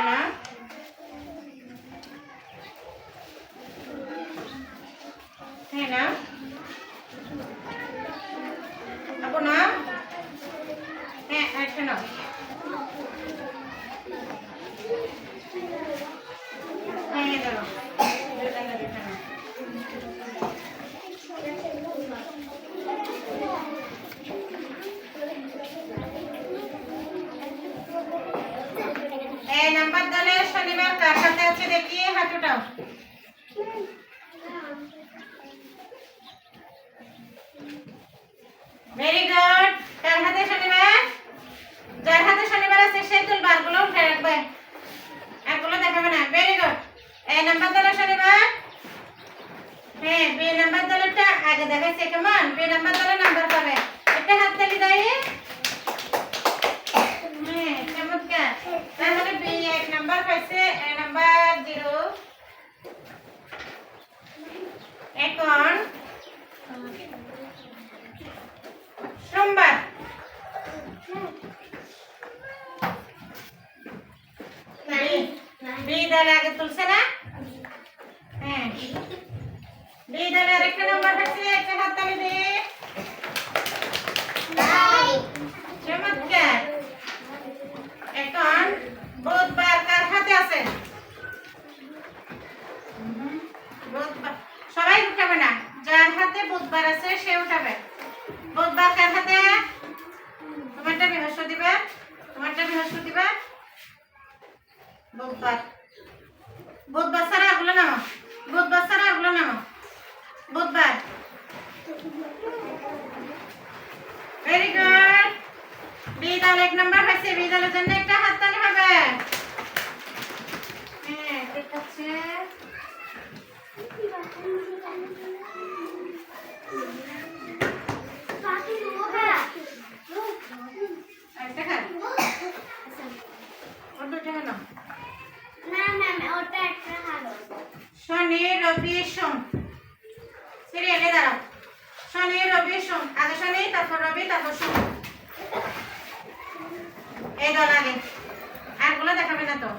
না হ্যাঁ না আপু না হ্যাঁ একটা দুইটা না দুইটা নাও এই নাম্বার দলে শনিবার কার হাত উঠাও ভেরি গুড কার হাতে শনিবার। যার হাতে শনিবার আছে, সে তুল বারগুলো উঠে রাখবে। একগুলো দেখাবে না। ভেরি গুড এই নাম্বার দলে শনিবার। হ্যাঁ বি নাম্বার দলেরটা আগে দেখাইছে, কেমন? বি নাম্বার দলে নাম্বার পাবে। একটা হাত তালি দেয় হ্যাঁ চমৎকার তাহলে বি এক নাম্বার পাইছে এ নাম্বার জিরো এখন সোমবার বি দলে আগে তুলছে না? হ্যাঁ। বি দলে আরেকটা নাম্বার পাইছে একটা হাত তালি দে। চমৎকার। এখন বুধবার কার হাতে আছে? সবাই উঠাবে না। যার হাতে বুধবার আছে, সে উঠাবে। বুধবার কার হাতে? তোমারটা বৃহস্পতিবার। তোমারটা বৃহস্পতিবার। বুধবার। বুধবার ছাড়া ওগুলো নামো বুধবার ছাড়া ওগুলো নামো বুধবার। ভেরি গুড বিদাল এক নাম্বার হয়েছে। বিদালের জন্য একটা হাততালি হবে। হ্যাঁ ঠিক আছে একটা খান দুটো হলো। শনি রবি রবি এই দল আগে আরগুলো দেখাবে না তো?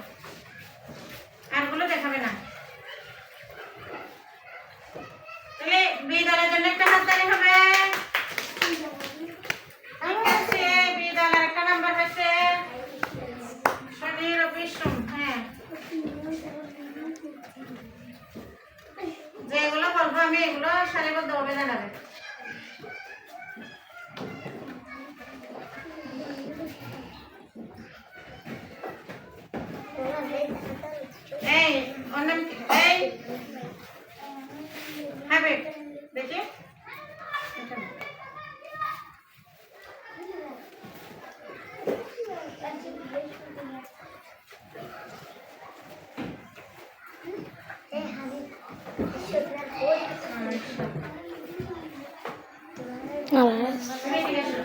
আরগুলো দেখাবে না তাহলে বি দলের জন্য একটা হাততালি হবে ঠিক আছে বি দলের একটা নাম্বার হয়েছে শনি রবি সোম হ্যাঁ যেগুলো বলব আমি এগুলো সারিবদ্ধভাবে জানাবে এই ওর নাম কি? এই হাবিব দেখি এটা না। তুমি এদিকে এসো।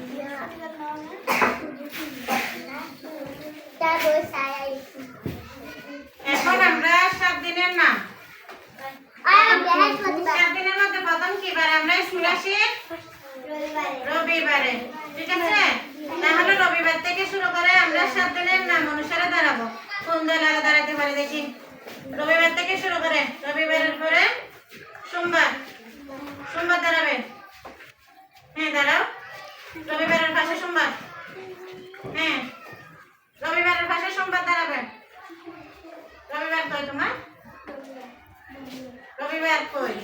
এখন আমরা সাত দিনের নাম সাত দিনের মধ্যে প্রথম কি বার আমরা স্কুল আসি রবিবারে, ঠিক আছে? তাহলে রবিবার থেকে শুরু করে আমরা সাত দিনের নাম অনুসারে দাঁড়াবো। কোন দল আগে দাঁড়াতে পারে দেখি? রবিবার থেকে শুরু করে, রবিবারের পরে সোমবার সোমবার দাঁড়াবে হ্যাঁ দাঁড়াও রবিবারের পাশে সোমবার হ্যাঁ রবিবারের পাশে সোমবার দাঁড়াবে রবিবার কই তোমার রবিবার কই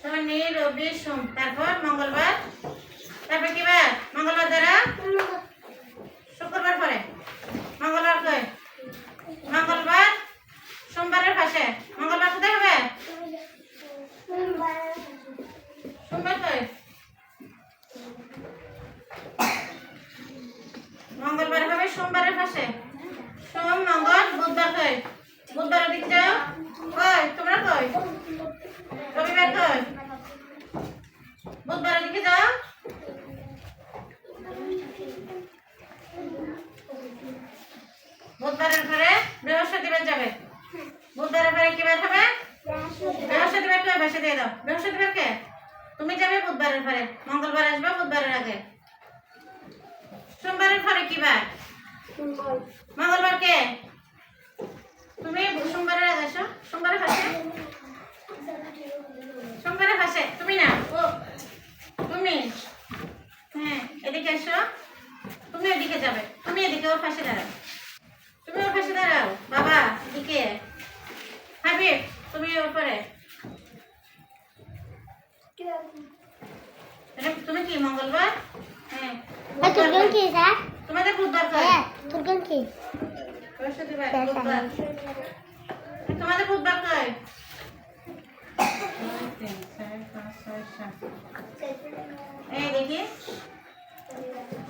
শনি রবি সোম তারপর মঙ্গলবার। তারপর কি বার? মঙ্গলবার দ্বারা শুক্রবার পরে। মঙ্গলবার কই? মঙ্গলবার সোমবারের পাশে। মঙ্গলবার কোথায় হবে? সোমবার কই? মঙ্গলবার হবে সোমবারের পাশে। সোম, মঙ্গল, বুধবার কই? বুধবার দিক যাও। কই? তোমরা কই? রবিবার কই? বুধবার দিকে যাও বুধবারের পরে বৃহস্পতিবার যাবে। বুধবারের পরে কি বার হবে? বৃহস্পতিবার কে ভাষা দিয়ে দাও। বৃহস্পতিবার কে? তুমি যাবে বুধবারের পরে মঙ্গলবার আসবে বুধবারের আগে। সোমবারের পরে কি বার? মঙ্গলবার কে? তুমি সোমবারের আগে আসো ফাঁসে তুমি না ও তুমি হ্যাঁ এদিকে এসো তুমি এদিকে যাবে তুমি এদিকে ওর পাশে দাঁড়াও তুমি ওর পাশে দাঁড়াও বাবা এদিকে হাবিব তুমি ওর পরে এটা- তুমি কি মঙ্গলবার হ্যাঁ আর তুর্গন কি স্যার? তোমাদের বুধবার কয়? হ্যাঁ তুর্গন কি? বৃহস্পতিবার বুধবার। তোমাদের বুধবার সাত। এই দেখি।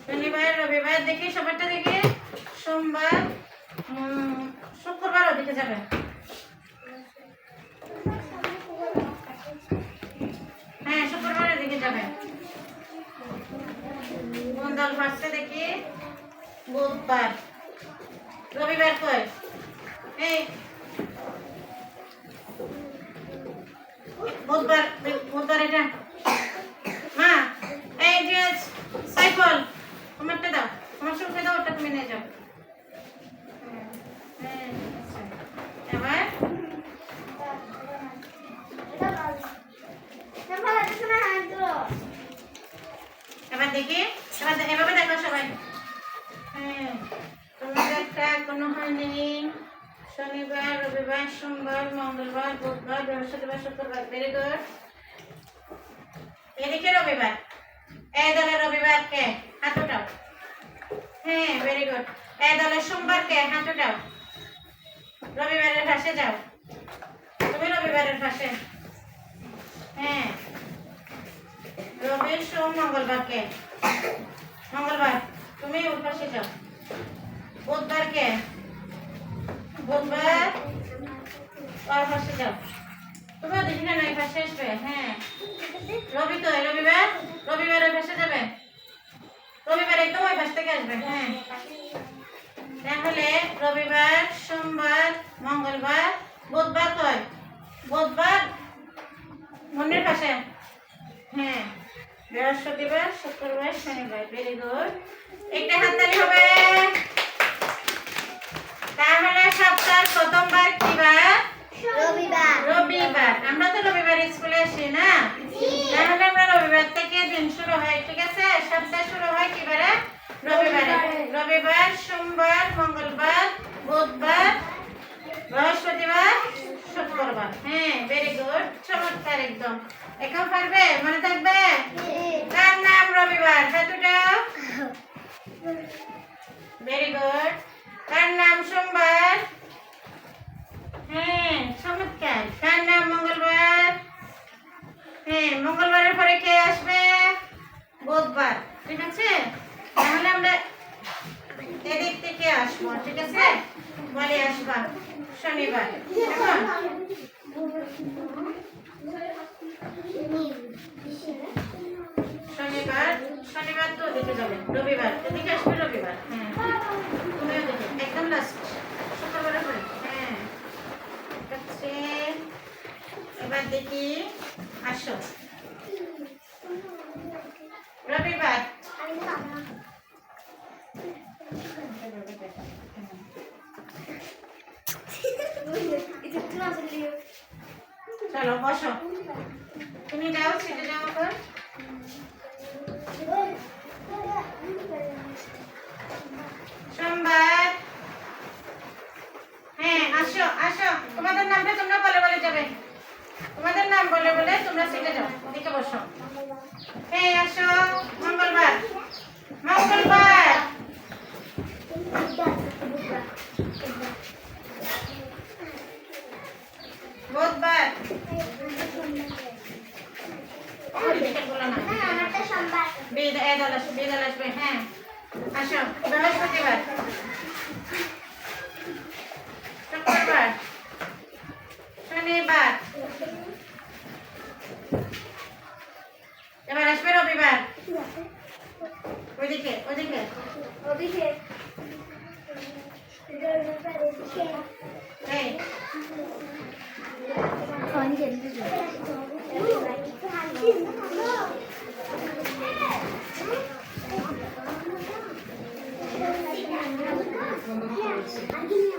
শনিবার রবিবার দেখি সবারটা দেখি। সোমবার শুক্রবার ওদিকে যাবে। হ্যাঁ শুক্রবার ওদিকে যাবে। বন্ধল ফার্স্টে দেখি বুধবার। রবিবার কই? এই। বুধবার বুধবার এটা। মা, এই যে সাইকেল তোমারটা দাও। তোমার সঙ্গে দাও ওটা তুমি নিয়ে যাও হ্যাঁ, আচ্ছা। এবার এবার দেখি? এবার এভাবে দেখো সবাই। হ্যাঁ তোমাদেরটা কোনো হয়নি। শনিবার, রবিবার, সোমবার, মঙ্গলবার, বুধবার, বৃহস্পতিবার, শুক্রবার। ভেরি এদিকে রবিবার। এই দলে রবিবার কে? হাত হ্যাঁ ভেরি গুড এই সোমবার কে? হাত রবিবারের পাশে যাও। তুমি রবিবারের পাশে হ্যাঁ। রবি সোম মঙ্গলবার কে মঙ্গলবার, তুমি ওর পাশে যাও। বুধবার কে বুধবার ওর পাশে যাও। তুমি ওদিকে না এই পাশে আসবে হ্যাঁ। রবি তো রবিবার রবিবার ওই পাশে যাবে। রবিবার একদম ওই পাশ থেকে আসবে হ্যাঁ। তাহলে রবিবার, সোমবার, মঙ্গলবার, বুধবার কয় বুধবার মন্দির পাশে। হ্যাঁ বৃহস্পতিবার শুক্রবার শনিবার ভেরি গুড একটা হাততালি হবে। তাহলে সপ্তাহের প্রথমবার কি বার? রবিবার। রবিবার। আমরা তো রবিবার স্কুলে আসি না? তাহলে আমরা রবিবার থেকে দিন শুরু হয় ঠিক আছে? সপ্তাহ শুরু হয় কি বারে? রবিবারে। রবিবার। সোমবার মঙ্গলবার বুধবার বৃহস্পতিবার শুক্রবার। হ্যাঁ ভেরি গুড চমৎকার একদম। এখন পারবে? মনে থাকবে তার নাম রবিবার হাতুটা ভেরি গুড তার নাম সোমবার হ্যাঁ চমৎকার তার নাম মঙ্গলবার হ্যাঁ মঙ্গলবারের পরে কে আসবে? বুধবার, ঠিক আছে? তাহলে আমরা এদিক থেকে আসব, ঠিক আছে? বলে আসবা, শনিবার, এখন? শনিবার শনিবার তো ওদিকে যাবে, রবিবার, এদিকে আসবে রবিবার হ্যাঁ তুমি ওদিকে, একদম লাস্ট শুক্রবারের পরে হ্যাঁ এবার দেখি, আসো রবিবার চলো, বসো। তুমি যাও সিটে যাও এখন সোমবার। হ্যাঁ আসো আসো। তোমাদের নামটা তোমরা বলে বলে যাবে। তোমাদের নাম বলে বলে তোমরা সিটে যাও দিকে বসো। হ্যাঁ আসো। মঙ্গলবার। মঙ্গলবার। বুধবার। বলো না বিদায় দল আসবে বিদায় আসবে হ্যাঁ। আসো, বৃহস্পতিবার। শনিবার। এবার আসবে রবিবার। 거기냄새 가.